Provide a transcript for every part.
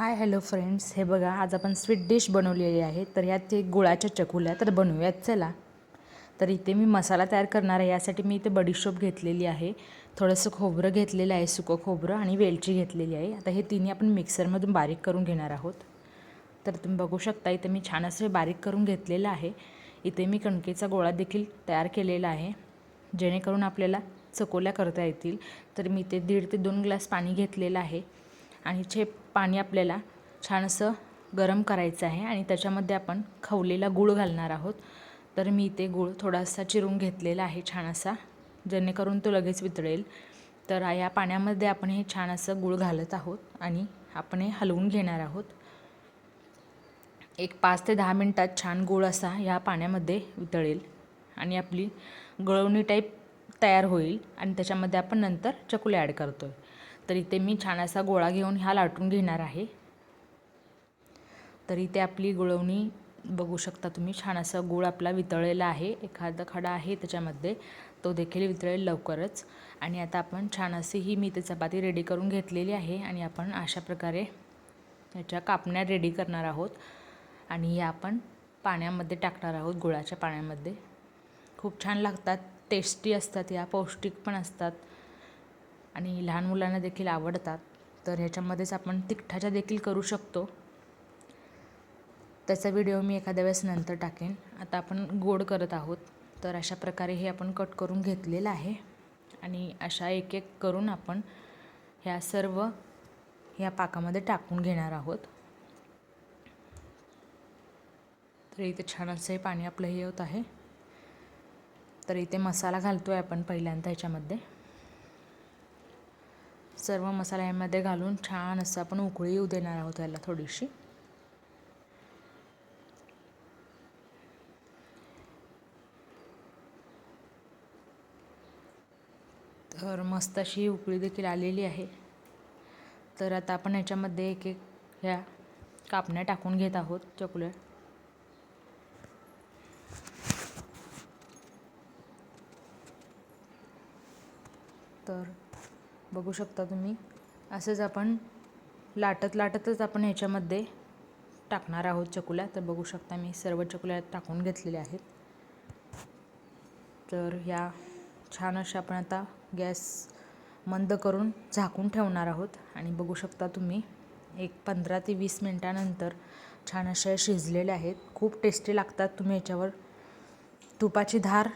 Hi hello friends. हे बघा आज आपण स्वीट डिश बनवलेली आहे. तर यात एक गुळाच्या चकुल्या तर बनवूयात. चला. तर इथे मी मसाला तयार करणार आहे. यासाठी मी इथे बडीशोप घेतलेली आहे. थोडंसं खोबरं घेतलेलं आहे सुकं खोबरं आणि वेलची घेतलेली आहे. आता हे तिन्ही आपण मिक्सरमधून बारीक करून घेणार आहोत. तर तुम्ही बघू शकता इथे मी छान असं बारीक करून घेतलेलं आहे. इथे मी कणकेचा गोळा देखील तयार केलेला आहे. जेणेकरून आपल्याला चकोल्या करता येतील. तर मी इथे दीड ते दोन ग्लास पाणी घेतलेलं आहे. आणि हे पाणी आपल्याला छान असं गरम करायचं आहे आणि त्याच्यामध्ये आपण खवलेला गूळ घालणार आहोत. तर मी इथे गूळ थोडासा चिरून घेतलेला आहे छान असा जेणेकरून तो लगेच वितळेल. तर या पाण्यामध्ये आपण हे छान असं गूळ घालत आहोत आणि आपण हे हलवून घेणार आहोत. एक पाच ते दहा मिनटात छान गूळ असा ह्या पाण्यामध्ये वितळेल आणि आपली गळवणी टाईप तयार होईल आणि त्याच्यामध्ये आपण नंतर चकुले ॲड करतो आहे तर इथे मी छान असा गोळा घेऊन ह्या लाटून घेणार आहे. तर इथे आपली गुळवणी बघू शकता तुम्ही छान असा गूळ आपला वितळलेला आहे. एखादा खडा आहे त्याच्यामध्ये तो देखील वितळेल लवकरच. आणि आता आपण छान अशी ही मी ते चपाती रेडी करून घेतलेली आहे आणि आपण अशा प्रकारे त्याच्या कापण्या रेडी करणार आहोत. आणि या आपण पाण्यामध्ये टाकणार आहोत गुळाच्या पाण्यामध्ये. खूप छान लागतात टेस्टी असतात या पौष्टिक पण असतात. आणि लहान मुलांना देखील आवडतात तर ह्याच्यामध्येच आपण तिखटाच्या देखील करू शकतो. त्याचा व्हिडिओ मी एखाद्या वेळेस नंतर टाकेन. आता आपण गोड करत आहोत तर अशा प्रकारे हे आपण कट करून घेतलेलं आहे. आणि अशा एक एक करून आपण ह्या सर्व ह्या पाकामध्ये टाकून घेणार आहोत. तर इथे छान असं हे पाणी आपलं हे होत आहे. तर इथे मसाला घालतो आहे आपण पहिल्यांदा ह्याच्यामध्ये. सर्व मसाल्यांमध्ये घालून छान असं आपण उकळी येऊ देणार आहोत याला थोडीशी. तर मस्त अशी उकळी देखील आलेली आहे. तर आता आपण याच्यामध्ये एक एक ह्या कापण्या टाकून घेत आहोत चॉकलेट. तर बघू शकता तुम्ही. असंच आपण लाटत लाटतच आपण ह्याच्यामध्ये टाकणार आहोत चकुल्या. तर बघू शकता मी सर्व चकुल्या टाकून घेतलेल्या आहेत. तर ह्या छान अशा आपण आता गॅस मंद करून झाकून ठेवणार आहोत. आणि बघू शकता तुम्ही एक पंधरा ते वीस मिनटानंतर छान अशा शिजलेल्या आहेत. खूप टेस्टी लागतात तुम्ही याच्यावर तुपाची धार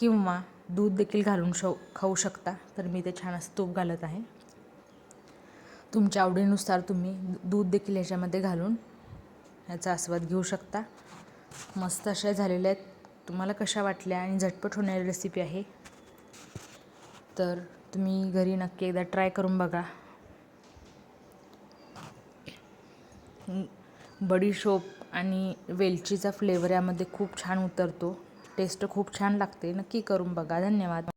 किंवा दूध देखील घालून शव खाऊ शकता. तर मी ते छान असं तूप घालत आहे. तुमच्या आवडीनुसार तुम्ही दूध देखील ह्याच्यामध्ये घालून ह्याचा आस्वाद घेऊ शकता. मस्त अशा झालेल्या आहेत. तुम्हाला कशा वाटल्या आणि झटपट होणारी रेसिपी आहे. तर तुम्ही घरी नक्की एकदा ट्राय करून बघा. बडीशोप आणि वेलचीचा फ्लेवर यामध्ये खूप छान उतरतो. टेस्ट खूप छान लागते. नक्की करून बघा. धन्यवाद.